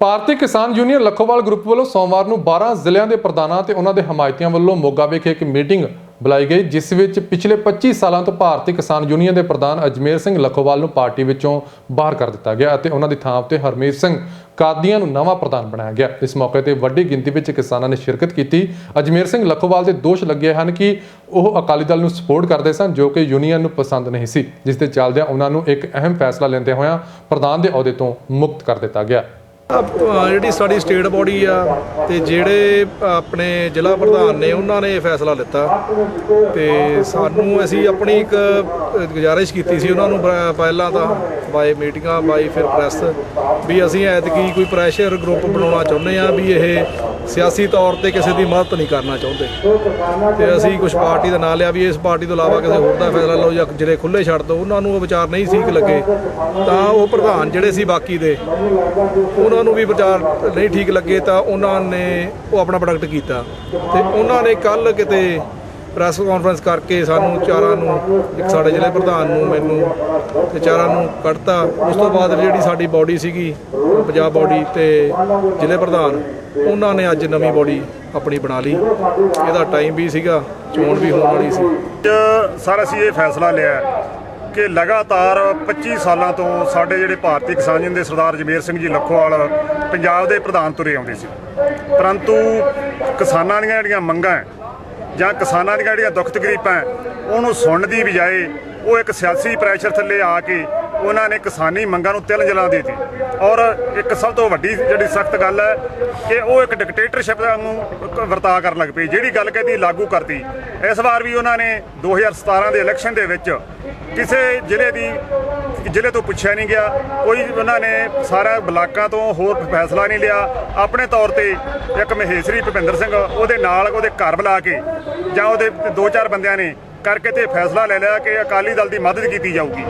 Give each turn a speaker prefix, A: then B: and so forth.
A: ਭਾਰਤੀ ਕਿਸਾਨ union Lakhowal group ਵੱਲੋਂ ਸੋਮਵਾਰ ਨੂੰ 12 ਜ਼ਿਲ੍ਹਿਆਂ ਦੇ ਪ੍ਰਧਾਨਾਂ ਤੇ ਉਹਨਾਂ ਦੇ ਹਮਾਇਤੀਆਂ ਵੱਲੋਂ ਮੋਗਾ ਵਿਖੇ ਇੱਕ ਮੀਟਿੰਗ ਬੁਲਾਈ ਗਈ, ਜਿਸ ਵਿੱਚ ਪਿਛਲੇ 25 ਸਾਲਾਂ ਤੋਂ ਭਾਰਤੀ ਕਿਸਾਨ ਯੂਨੀਅਨ ਦੇ ਪ੍ਰਧਾਨ ਅਜਮੇਰ ਸਿੰਘ ਲੱਖੋਵਾਲ ਨੂੰ ਪਾਰਟੀ ਵਿੱਚੋਂ ਬਾਹਰ ਕਰ ਦਿੱਤਾ ਗਿਆ ਅਤੇ ਉਹਨਾਂ ਦੀ ਥਾਂ ਤੇ ਹਰਮੀਤ ਸਿੰਘ ਕਾਦੀਆਂ ਨੂੰ ਨਵਾਂ ਪ੍ਰਧਾਨ ਬਣਾਇਆ ਗਿਆ। ਇਸ ਮੌਕੇ ਤੇ ਵੱਡੀ ਗਿਣਤੀ ਵਿੱਚ ਕਿਸਾਨਾਂ ਨੇ ਸ਼ਿਰਕਤ ਕੀਤੀ। ਅਜਮੇਰ ਸਿੰਘ ਲੱਖੋਵਾਲ ਦੇ ਦੋਸ਼ ਲੱਗੇ ਹਨ ਕਿ ਉਹ ਅਕਾਲੀ ਦਲ ਨੂੰ ਸਪੋਰਟ ਕਰਦੇ ਸਨ, ਜੋ ਕਿ ਯੂਨੀਅਨ ਨੂੰ ਪਸੰਦ ਨਹੀਂ ਸੀ, ਜਿਸ ਦੇ ਚੱਲਦਿਆਂ ਉਹਨਾਂ ਨੂੰ ਇੱਕ ਅਹਿਮ ਫੈਸਲਾ ਲੈਂਦੇ ਹੋਇਆਂ ਪ੍ਰਧਾਨ ਦੇ ਅਹੁਦੇ ਤੋਂ ਮੁਕਤ ਕਰ ਦਿੱਤਾ ਗਿਆ।
B: ਜਿਹੜੀ ਸਾਡੀ ਸਟੇਟ ਬੋਡੀ ਆ ਤੇ ਜਿਹੜੇ ਆਪਣੇ ਜ਼ਿਲ੍ਹਾ ਪ੍ਰਧਾਨ ਨੇ, ਉਹਨਾਂ ਨੇ ਇਹ ਫੈਸਲਾ ਲਿੱਤਾ। ਤੇ ਸਾਨੂੰ ਅਸੀਂ ਆਪਣੀ ਇੱਕ ਗੁਜ਼ਾਰਿਸ਼ ਕੀਤੀ ਸੀ ਉਹਨਾਂ ਨੂੰ ਬ- ਪਹਿਲਾਂ ਤਾਂ ਬਾਈ ਮੀਟਿੰਗਾਂ, ਬਾਈ ਫਿਰ ਪ੍ਰੈਸ, ਵੀ ਅਸੀਂ ਐਤਕੀ ਕੋਈ ਪ੍ਰੈਸ਼ਰ ਗਰੁੱਪ ਬਣਾਉਣਾ ਚਾਹੁੰਦੇ ਆ ਵੀ ਇਹ ਸਿਆਸੀ ਤੌਰ ਤੇ ਕਿਸੇ ਦੀ ਮਦਦ ਨਹੀਂ ਕਰਨਾ ਚਾਹੁੰਦੇ। ਤੇ ਅਸੀਂ ਕੁਝ ਪਾਰਟੀ ਦਾ ਨਾਂ ਲਿਆ ਵੀ ਇਸ ਪਾਰਟੀ ਤੋਂ ਇਲਾਵਾ ਕਿਸੇ ਹੋਰ ਦਾ ਫੈਸਲਾ ਲਓ ਜਾਂ ਜਿਹੜੇ ਖੁੱਲੇ ਛੱਡ ਦਿਓ ਉਹਨਾਂ ਨੂੰ ਉਹ ਵਿਚਾਰ ਨਹੀਂ ਸੀਕ ਲੱਗੇ। ਤਾਂ ਉਹ ਪ੍ਰਧਾਨ ਜਿਹੜੇ ਸੀ ਬਾਕੀ ਦੇ, ਉਹਨਾਂ ਨੂੰ ਵੀ ਵਿਚਾਰ ਨਹੀਂ ਠੀਕ ਲੱਗੇ ਤਾਂ ਉਹਨਾਂ ਨੇ ਉਹ ਆਪਣਾ ਪ੍ਰੋਡਕਟ ਕੀਤਾ। ਤੇ ਉਹਨਾਂ ਨੇ ਕੱਲ ਕਿਤੇ ਪ੍ਰੈਸ ਕਾਨਫਰੰਸ ਕਰਕੇ ਸਾਨੂੰ ਚਾਰਾਂ ਨੂੰ, ਇੱਕ ਸਾਡੇ ਜ਼ਿਲ੍ਹੇ ਪ੍ਰਧਾਨ ਨੂੰ ਮੈਨੂੰ ਤੇ ਚਾਰਾਂ ਨੂੰ ਕੱਢਤਾ। ਉਸ ਤੋਂ ਬਾਅਦ ਜਿਹੜੀ ਸਾਡੀ ਬਾਡੀ ਸੀਗੀ, ਪੰਜਾਬ ਬਾਡੀ ਤੇ ਜ਼ਿਲ੍ਹੇ ਪ੍ਰਧਾਨ ਉਹਨਾਂ ਨੇ ਅੱਜ ਨਵੀਂ ਬੋਡੀ ਆਪਣੀ ਬਣਾ ਲਈ। ਇਹਦਾ ਟਾਈਮ ਵੀ ਸੀਗਾ, ਚੋਣ ਵੀ ਹੋਣ ਵਾਲੀ ਸੀ।
C: ਸਰ, ਅਸੀਂ ਇਹ ਫੈਸਲਾ ਲਿਆ ਕਿ ਲਗਾਤਾਰ 25 ਸਾਲਾਂ ਤੋਂ ਸਾਡੇ ਜਿਹੜੇ ਭਾਰਤੀ ਕਿਸਾਨ ਯੂਨੀਅਨ ਦੇ ਸਰਦਾਰ ਜਮੇਰ ਸਿੰਘ ਜੀ ਲੱਖੋਵਾਲ ਪੰਜਾਬ ਦੇ ਪ੍ਰਧਾਨ ਤੁਰੇ ਆਉਂਦੇ ਸੀ। ਪਰੰਤੂ ਕਿਸਾਨਾਂ ਦੀਆਂ ਜਿਹੜੀਆਂ ਮੰਗਾਂ ਜਾਂ ਕਿਸਾਨਾਂ ਦੀਆਂ ਜਿਹੜੀਆਂ ਦੁੱਖ ਤਕਲੀਫਾਂ ਉਹਨੂੰ ਸੁਣਨ ਦੀ ਬਜਾਏ ਉਹ ਇੱਕ ਸਿਆਸੀ ਪ੍ਰੈਸ਼ਰ ਥੱਲੇ ਆ ਕੇ ਉਹਨਾਂ ਨੇ ਕਿਸਾਨੀ ਮੰਗਾਂ ਨੂੰ ਤਿਲ ਜਲਾ ਦਿੱਤੀ। ਔਰ ਇੱਕ ਸਭ ਤੋਂ ਵੱਡੀ ਜਿਹੜੀ ਸਖਤ ਗੱਲ ਹੈ ਕਿ ਉਹ ਇੱਕ ਡਿਕਟੇਟਰਸ਼ਿਪ ਨੂੰ ਵਰਤਾ ਕਰਨ ਲੱਗ ਪਈ। ਜਿਹੜੀ ਗੱਲ ਕਹਿੰਦੀ ਲਾਗੂ ਕਰਤੀ। ਇਸ ਵਾਰ ਵੀ ਉਹਨਾਂ ਨੇ 2017 ਦੇ ਇਲੈਕਸ਼ਨ ਦੇ ਵਿੱਚ ਕਿਸੇ ਜ਼ਿਲ੍ਹੇ ਦੀ ਜ਼ਿਲ੍ਹੇ ਤੋਂ ਪੁੱਛਿਆ ਨਹੀਂ ਗਿਆ। ਕੋਈ ਉਹਨਾਂ ਨੇ ਸਾਰਾ ਬਲਾਕਾਂ ਤੋਂ ਹੋਰ ਫੈਸਲਾ ਨਹੀਂ ਲਿਆ। ਆਪਣੇ ਤੌਰ ਤੇ ਇੱਕ ਮਹੇਸ਼ਰੀ ਭੁਪਿੰਦਰ ਸਿੰਘ ਉਹਦੇ ਨਾਲ ਉਹਦੇ ਘਰ ਬੁਲਾ ਕੇ ਜਾਂ ਉਹਦੇ ਦੋ ਚਾਰ ਬੰਦਿਆਂ ਨੇ ਕਰਕੇ ਤੇ ਫੈਸਲਾ ਲੈ ਲਿਆ ਕਿ ਅਕਾਲੀ ਦਲ ਦੀ ਮਦਦ ਕੀਤੀ ਜਾਊਗੀ।